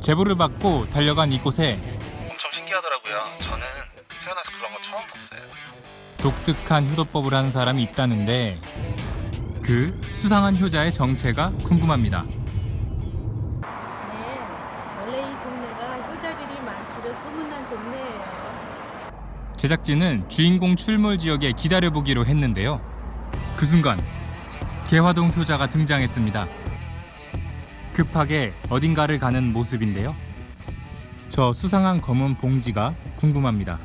제보를 받고 달려간 이곳에 엄청 신기하더라고요. 저는 태어나서 그런 거 처음 봤어요. 독특한 효도법을 하는 사람이 있다는데 그 수상한 효자의 정체가 궁금합니다. 네, 원래 이 동네가 효자들이 많기로 소문난 동네예요. 제작진은 주인공 출몰 지역에 기다려보기로 했는데요. 그 순간 개화동 효자가 등장했습니다. 급하게 어딘가를 가는 모습인데요. 저 수상한 검은 봉지가 궁금합니다.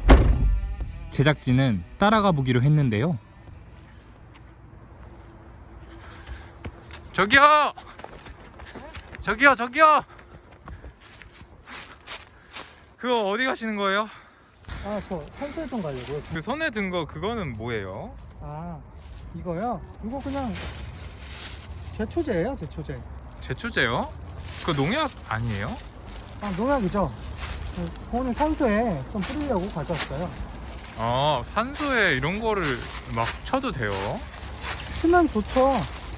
제작진은 따라가 보기로 했는데요. 저기요! 저기요, 저기요! 그거 어디 가시는 거예요? 아, 저 산소에 좀 가려고요. 그 손에 든 거 그거는 뭐예요? 아, 이거요? 이거 그냥 제초제예요, 제초제. 제초제요? 그 농약 아니에요? 아, 농약이죠. 그 오늘 산소에 좀 뿌리려고 가져왔어요. 아 산소에 이런 거를 막 쳐도 돼요? 치면 좋죠.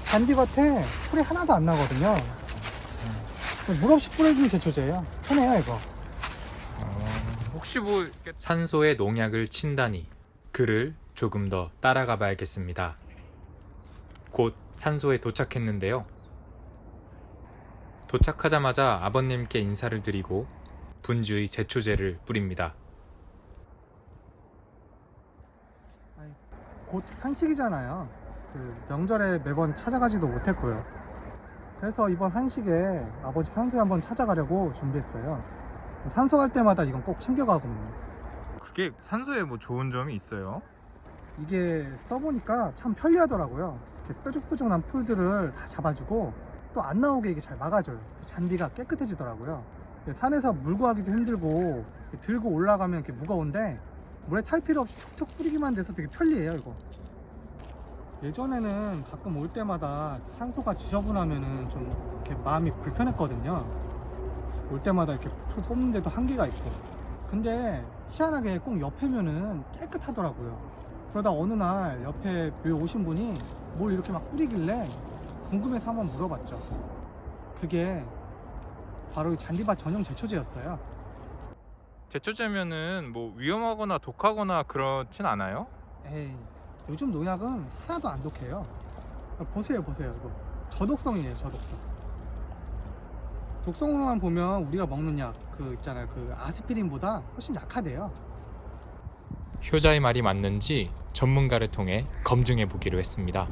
잔디밭에 풀이 하나도 안 나거든요. 물 없이 뿌려주는 제초제예요. 편해요, 이거. 혹시 뭐 이렇게 산소에 농약을 친다니 그를 조금 더 따라가 봐야겠습니다. 곧 산소에 도착했는데요. 도착하자마자 아버님께 인사를 드리고 분주의 제초제를 뿌립니다. 곧 한식이잖아요. 그 명절에 매번 찾아가지도 못했고요. 그래서 이번 한식에 아버지 산소에 한번 찾아가려고 준비했어요. 산소 갈 때마다 이건 꼭 챙겨가거든요. 그게 산소에 뭐 좋은 점이 있어요? 이게 써보니까 참 편리하더라고요. 이렇게 뾰족뾰족한 풀들을 다 잡아주고 또안 나오게 이게 잘 막아줘요. 잔디가 깨끗해지더라고요. 산에서 물고 하기도 힘들고 들고 올라가면 이렇게 무거운데 물에 탈 필요 없이 툭툭 뿌리기만 돼서 되게 편리해요 이거. 예전에는 가끔 올 때마다 산소가 지저분하면은 좀 이렇게 마음이 불편했거든요. 올 때마다 이렇게 풀 뽑는데도 한계가 있고. 근데 희한하게 꼭 옆에면은 깨끗하더라고요. 그러다 어느 날 옆에 오신 분이 뭘 이렇게 막 뿌리길래 궁금해서 한번 물어봤죠. 그게 바로 이 잔디밭 전용 제초제였어요. 제초제면은 뭐 위험하거나 독하거나 그렇진 않아요? 에이, 요즘 농약은 하나도 안 독해요. 보세요, 보세요. 이거 저독성이에요, 저독성. 독성만 보면 우리가 먹는 약, 그 있잖아요. 그 아스피린보다 훨씬 약하대요. 효자의 말이 맞는지 전문가를 통해 검증해 보기로 했습니다.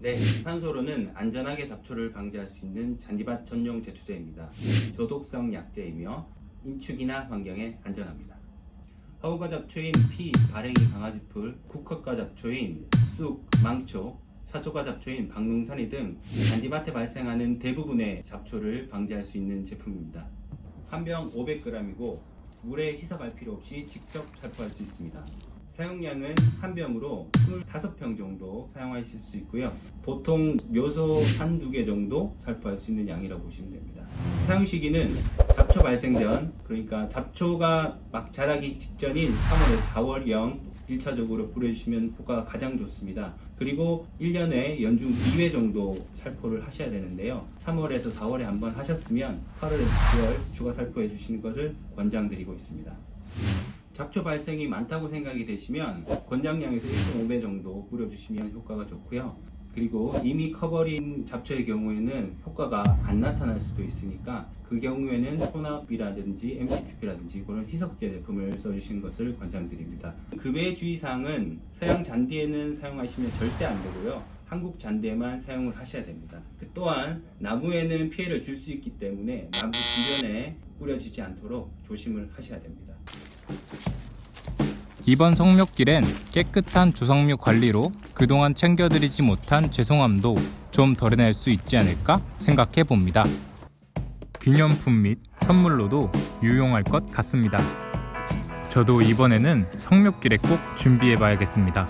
네, 산소로는 안전하게 잡초를 방지할 수 있는 잔디밭 전용 제초제입니다. 저독성 약제이며 인축이나 환경에 안전합니다. 허우과 잡초인 피, 발행이 강아지풀, 국화과 잡초인 쑥, 망초, 사조과 잡초인 박농산이 등 잔디밭에 발생하는 대부분의 잡초를 방지할 수 있는 제품입니다. 한 병 500g이고 물에 희석할 필요 없이 직접 살포할 수 있습니다. 사용량은 한 병으로 25평 정도 사용하실 수 있고요. 보통 묘소 한두 개 정도 살포할 수 있는 양이라고 보시면 됩니다. 사용 시기는 잡초 발생 전, 그러니까 잡초가 막 자라기 직전인 3월에서 4월경 1차적으로 뿌려주시면 효과가 가장 좋습니다. 그리고 1년에 연중 2회 정도 살포를 하셔야 되는데요. 3월에서 4월에 한 번 하셨으면 8월에서 9월 추가 살포해 주시는 것을 권장드리고 있습니다. 잡초 발생이 많다고 생각이 되시면 권장량에서 1.5배 정도 뿌려주시면 효과가 좋고요. 그리고 이미 커버린 잡초의 경우에는 효과가 안 나타날 수도 있으니까 그 경우에는 혼합이라든지 MCPP라든지 그런 희석제 제품을 써주시는 것을 권장드립니다. 그 외 주의사항은 서양 잔디에는 사용하시면 절대 안 되고요. 한국 잔디에만 사용을 하셔야 됩니다. 그 또한 나무에는 피해를 줄 수 있기 때문에 나무 주변에 뿌려지지 않도록 조심을 하셔야 됩니다. 이번 성묘길엔 깨끗한 조성묘 관리로 그동안 챙겨드리지 못한 죄송함도 좀 덜어낼 수 있지 않을까 생각해 봅니다. 기념품 및 선물로도 유용할 것 같습니다. 저도 이번에는 성묘길에 꼭 준비해 봐야겠습니다.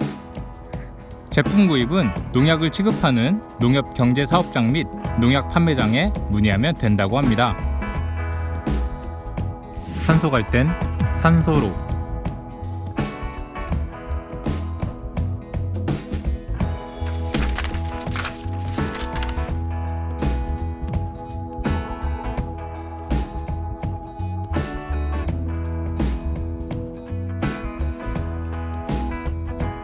제품 구입은 농약을 취급하는 농협경제사업장 및 농약 판매장에 문의하면 된다고 합니다. 산소 갈 땐 산소로